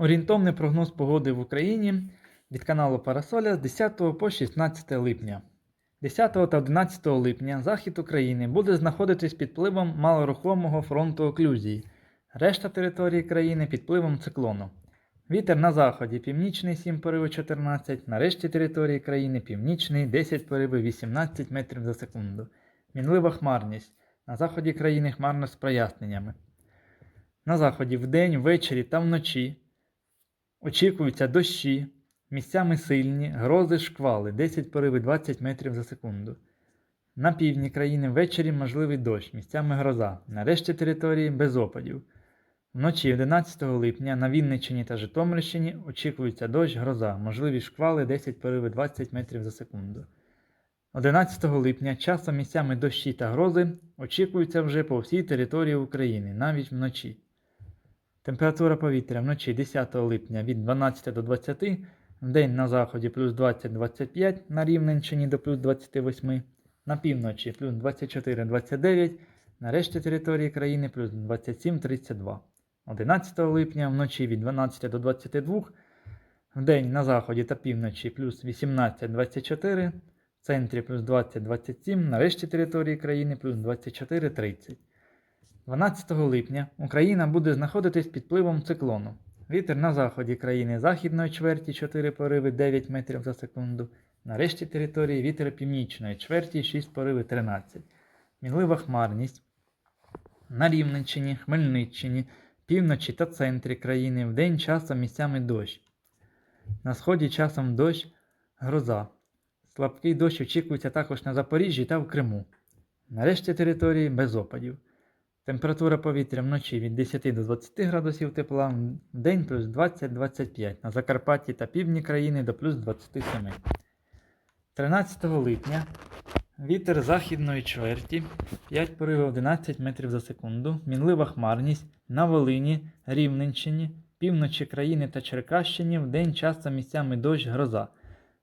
Орієнтовний прогноз погоди в Україні від каналу Парасоля з 10 по 16 липня. 10 та 11 липня захід України буде знаходитись під впливом малорухомого фронту оклюзії, решта території країни під впливом циклону. Вітер на заході північний 7 пориви 14, на решті території країни північний 10 пориви 18 метрів за секунду. Мінлива хмарність. На заході країни хмарно з проясненнями. На заході вдень, ввечері та вночі очікуються дощі, місцями сильні, грози, шквали 10 пориви 20 метрів за секунду. На півдні країни ввечері можливий дощ, місцями гроза, на решті території без опадів. Вночі 11 липня на Вінниччині та Житомирщині очікується дощ, гроза, можливі шквали 10 пориви 20 метрів за секунду. 11 липня часом місцями дощі та грози очікуються вже по всій території України, навіть вночі. Температура повітря вночі 10 липня від 12 до 20, вдень на заході плюс 20-25, на Рівненщині до плюс 28, на півночі плюс 24-29, на решті території країни плюс 27-32. 11 липня вночі від 12 до 22, вдень на заході та півночі плюс 18-24, в центрі плюс 20-27, на решті території країни плюс 24-30. 12 липня Україна буде знаходитись під впливом циклону. Вітер на заході країни західної чверті 4 пориви 9 метрів за секунду. На решті території вітер північної чверті 6 пориви 13. Мінлива хмарність. На Рівненщині, Хмельниччині, півночі та центрі країни вдень часом місцями дощ. На сході часом дощ, гроза. Слабкий дощ очікується також на Запоріжжі та в Криму. На решті території без опадів. Температура повітря вночі від 10 до 20 градусів тепла, в день плюс 20-25, на Закарпатті та півдні країни до плюс 27. 13 липня вітер західної чверті 5 поривів 11 метрів за секунду, мінлива хмарність на Волині, Рівненщині, півночі країни та Черкащині в день часом місцями дощ гроза.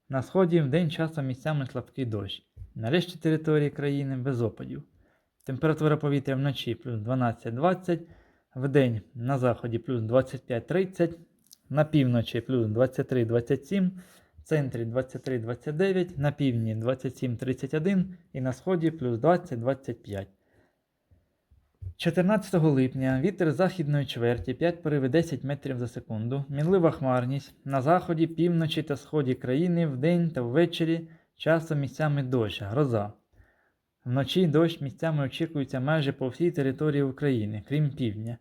На сході в день часом місцями слабкий дощ. На решті території країни без опадів. Температура повітря вночі плюс 12-20, вдень на заході плюс 25-30, на півночі плюс 23-27, в центрі 23-29, на півдні 27-31 і на сході плюс 20-25. 14 липня вітер західної чверті 5 пориви 10 метрів за секунду, мінлива хмарність, на заході, півночі та сході країни вдень та ввечері часом місцями дощ, гроза. Вночі дощ місцями очікується майже по всій території України, крім півдня.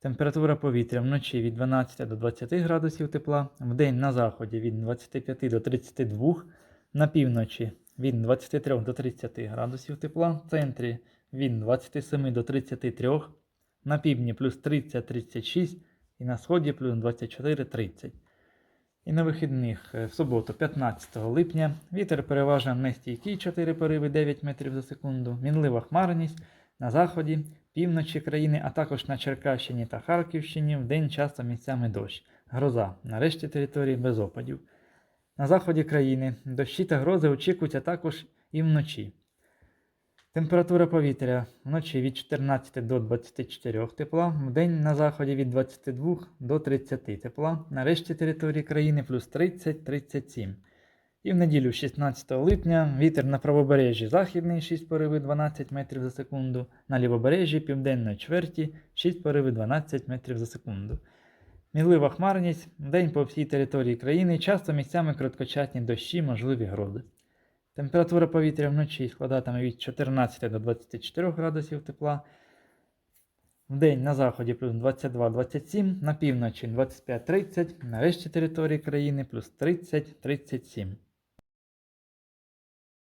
Температура повітря вночі від 12 до 20 градусів тепла, вдень на заході від 25 до 32, на півночі від 23 до 30 градусів тепла, в центрі від 27 до 33, на півдні плюс 30-36 і на сході плюс 24-30. І на вихідних е, в суботу, 15 липня, вітер переважно нестійкий 4 пориви 9 метрів за секунду, мінлива хмарність на заході, півночі країни, а також на Черкащині та Харківщині в день часом місцями дощ, гроза, на решті території без опадів. На заході країни дощі та грози очікуються також і вночі. Температура повітря вночі від 14 до 24 тепла, вдень на заході від 22 до 30 тепла, на решті території країни плюс 30-37. І в неділю 16 липня вітер на правобережжі західний 6 пориви 12 метрів за секунду, на лівобережжі південної чверті 6 пориви 12 метрів за секунду. Мілива хмарність, вдень по всій території країни, часто місцями короткочасні дощі, можливі грози. Температура повітря вночі складатиме від 14 до 24 градусів тепла. В день на заході плюс 22-27, на півночі 25-30, на решті території країни плюс 30-37.